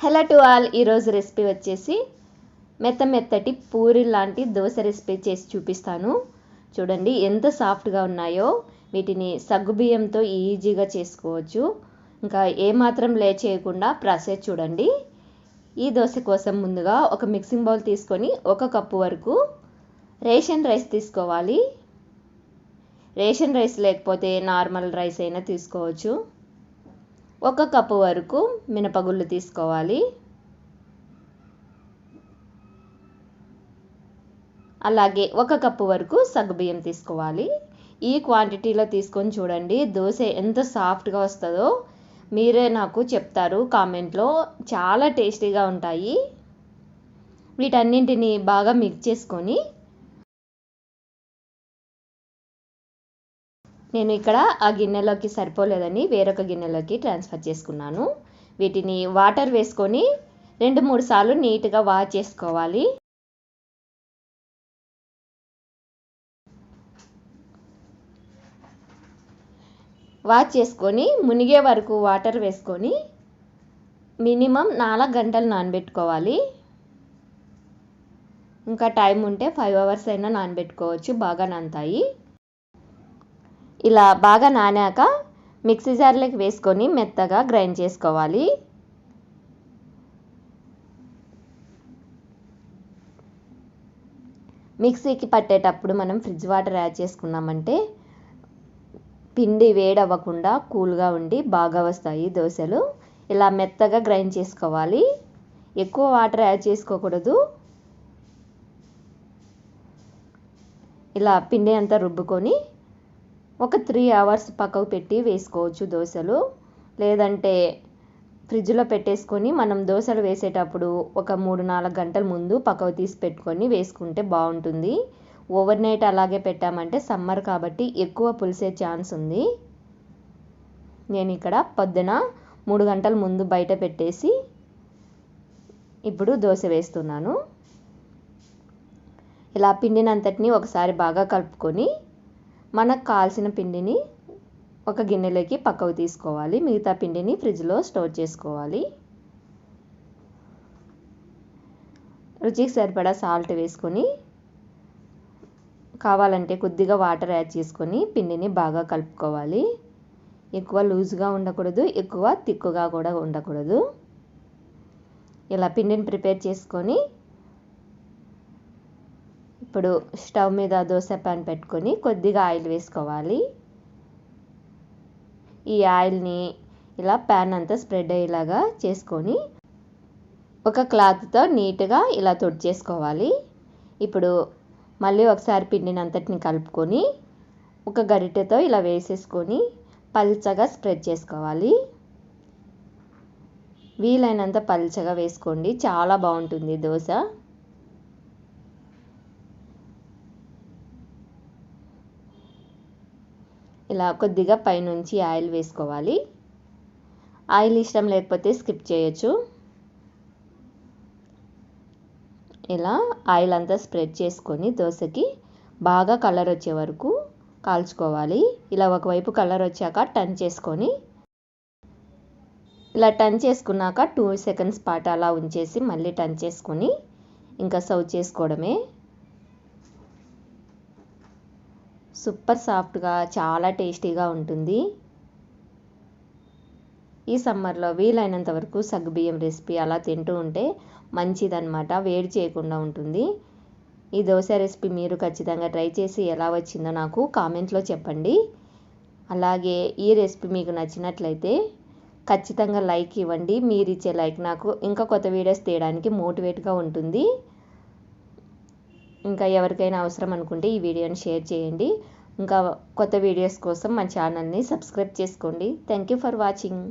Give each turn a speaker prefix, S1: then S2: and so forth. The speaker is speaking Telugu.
S1: Hello to all. ఈరోజు రెసిపీ వచ్చేసి మెత్త మెత్తటి పూరి లాంటి దోశ రెసిపీ చేసి చూపిస్తాను. చూడండి ఎంత సాఫ్ట్గా ఉన్నాయో. వీటిని సగ్గుబియ్యంతో ఈజీగా చేసుకోవచ్చు. ఇంకా ఏమాత్రం లే చేయకుండా ప్రాసెస్ చూడండి. ఈ దోశ కోసం ముందుగా ఒక మిక్సింగ్ బౌల్ తీసుకొని ఒక కప్పు వరకు రేషన్ రైస్ తీసుకోవాలి. రేషన్ రైస్ లేకపోతే నార్మల్ రైస్ అయినా తీసుకోవచ్చు. ఒక కప్పు వరకు మినపగుళ్ళు తీసుకోవాలి. అలాగే ఒక కప్పు వరకు సగ్గుబియ్యం తీసుకోవాలి. ఈ క్వాంటిటీలో తీసుకొని చూడండి దోశ ఎంత సాఫ్ట్గా వస్తుందో. మీరే నాకు చెప్తారు కామెంట్లో. చాలా టేస్టీగా ఉంటాయి. వీటన్నింటిని బాగా మిక్స్ చేసుకొని నేను ఇక్కడ ఆ గిన్నెలోకి సరిపోలేదని వేరొక గిన్నెలోకి ట్రాన్స్ఫర్ చేసుకున్నాను. వీటిని వాటర్ వేసుకొని రెండు మూడు సార్లు నీట్గా వాష్ చేసుకోవాలి. వాష్ చేసుకొని మునిగే వరకు వాటర్ వేసుకొని మినిమం నాలుగు గంటలు నానబెట్టుకోవాలి. ఇంకా టైం ఉంటే ఫైవ్ అవర్స్ అయినా నానబెట్టుకోవచ్చు బాగా నానతాయి. ఇలా బాగా నానాక మిక్సీ జార్లోకి వేసుకొని మెత్తగా గ్రైండ్ చేసుకోవాలి. మిక్సీకి పట్టేటప్పుడు మనం ఫ్రిడ్జ్ వాటర్ యాడ్ చేసుకున్నామంటే పిండి వేడవ్వకుండా కూల్గా ఉండి బాగా వస్తాయి దోశలు. ఇలా మెత్తగా గ్రైండ్ చేసుకోవాలి. ఎక్కువ వాటర్ యాడ్ చేసుకోకూడదు. ఇలా పిండి అంతా రుబ్బుకొని ఒక త్రీ అవర్స్ పక్కకు పెట్టి వేసుకోవచ్చు దోశలు. లేదంటే ఫ్రిడ్జ్లో పెట్టేసుకొని మనం దోశలు వేసేటప్పుడు ఒక మూడు నాలుగు గంటల ముందు పక్కకు తీసి పెట్టుకొని వేసుకుంటే బాగుంటుంది. ఓవర్ నైట్ అలాగే పెట్టామంటే సమ్మర్ కాబట్టి ఎక్కువ పులిసే ఛాన్స్ ఉంది. నేను ఇక్కడ పొద్దున మూడు గంటల ముందు బయట పెట్టేసి ఇప్పుడు దోశ వేస్తున్నాను. ఇలా పిండినంతటిని ఒకసారి బాగా కలుపుకొని మనకు కావాల్సిన పిండిని ఒక గిన్నెలోకి పక్కకు తీసుకోవాలి. మిగతా పిండిని ఫ్రిడ్జ్లో స్టోర్ చేసుకోవాలి. రుచికి సరిపడా సాల్ట్ వేసుకొని కావాలంటే కొద్దిగా వాటర్ యాడ్ చేసుకొని పిండిని బాగా కలుపుకోవాలి. ఎక్కువ లూజ్గా ఉండకూడదు ఎక్కువ తిక్కుగా కూడా ఉండకూడదు. ఇలా పిండిని ప్రిపేర్ చేసుకొని ఇప్పుడు స్టవ్ మీద దోశ పాన్ పెట్టుకొని కొద్దిగా ఆయిల్ వేసుకోవాలి. ఈ ఆయిల్ని ఇలా ప్యాన్ అంతా స్ప్రెడ్ అయ్యేలాగా చేసుకొని ఒక క్లాత్తో నీట్గా ఇలా తొడి చేసుకోవాలి ఇప్పుడు మళ్ళీ ఒకసారి పిండిని అంతటిని కలుపుకొని ఒక గరిటెతో ఇలా వేసేసుకొని పల్చగా స్ప్రెడ్ చేసుకోవాలి. వీలైనంత పల్చగా వేసుకోండి. చాలా బాగుంటుంది దోశ. ఇలా కొద్దిగా పైనుంచి ఆయిల్ వేసుకోవాలి. ఆయిల్ ఇష్టం లేకపోతే స్కిప్ చేయొచ్చు. ఇలా ఆయిల్ అంతా స్ప్రెడ్ చేసుకొని దోశకి బాగా కలర్ వచ్చే వరకు కాల్చుకోవాలి. ఇలా ఒకవైపు కలర్ వచ్చాక టర్న్ చేసుకొని ఇలా టర్న్ చేసుకున్నాక టూ సెకండ్స్ పాటు అలా ఉంచేసి మళ్ళీ టర్న్ చేసుకొని ఇంకా సర్వ్ చేసుకోవడమే. సూపర్ సాఫ్ట్గా చాలా టేస్టీగా ఉంటుంది. ఈ సమ్మర్లో వీలైనంత వరకు సగ్గుబియ్యం రెసిపీ అలా తింటూ ఉంటే మంచిదన్నమాట వేడి చేయకుండా ఉంటుంది. ఈ దోశ రెసిపీ మీరు ఖచ్చితంగా ట్రై చేసి ఎలా వచ్చిందో నాకు కామెంట్లో చెప్పండి. అలాగే ఈ రెసిపీ మీకు నచ్చినట్లయితే ఖచ్చితంగా లైక్ ఇవ్వండి. మీరు ఇచ్చే లైక్ నాకు ఇంకా కొత్త వీడియోస్ తీయడానికి మోటివేట్గా ఉంటుంది. ఇంకా ఎవరికైనా అవసరం అనుకుంటే ఈ వీడియోని షేర్ చేయండి. ఇంకా కొత్త వీడియోస్ కోసం మా ఛానల్ని సబ్స్క్రైబ్ చేసుకోండి. Thank you for watching.